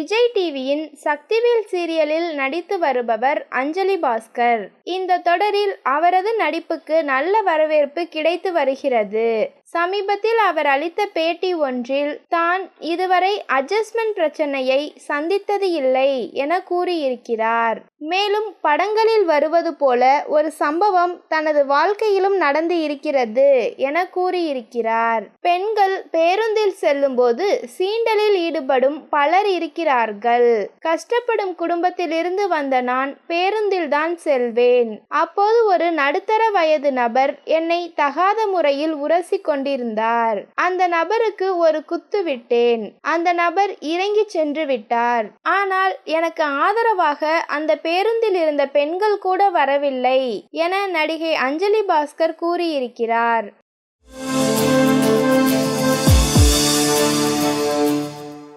விஜய் டிவியின் சக்திவேல் சீரியலில் நடித்து வருபவர் அஞ்சலி பாஸ்கர். இந்த தொடரில் அவரது நடிப்புக்கு நல்ல வரவேற்பு கிடைத்து வருகிறது. சமீபத்தில் அவர் அளித்த பேட்டி ஒன்றில் தான் இதுவரை அட்ஜஸ்ட்மெண்ட் பிரச்சனையை சந்தித்தது இல்லை என கூறியிருக்கிறார். மேலும் படங்களில் வருவது போல ஒரு சம்பவம் தனது வாழ்க்கையிலும் நடந்து இருக்கிறது என கூறியிருக்கிறார். பெண்கள் பேருந்தில் செல்லும்போது சீண்டலில் ஈடுபடும் பலர் இருக்கிறார்கள். கஷ்டப்படும் குடும்பத்திலிருந்து வந்த நான் பேருந்தில் தான் செல்வேன். அப்போது ஒரு நடுத்தர வயது நபர் என்னை தகாத முறையில் உரசிக்கொண்டு கொண்டிருந்தார். அந்த நபருக்கு ஒரு குத்து விட்டேன். அந்த நபர் இறங்கி சென்று விட்டார். ஆனால் எனக்கு ஆதரவாக அந்த பேருந்தில் இருந்த பெண்கள் கூட வரவில்லை என நடிகை அஞ்சலி பாஸ்கர் கூறியிருக்கிறார்.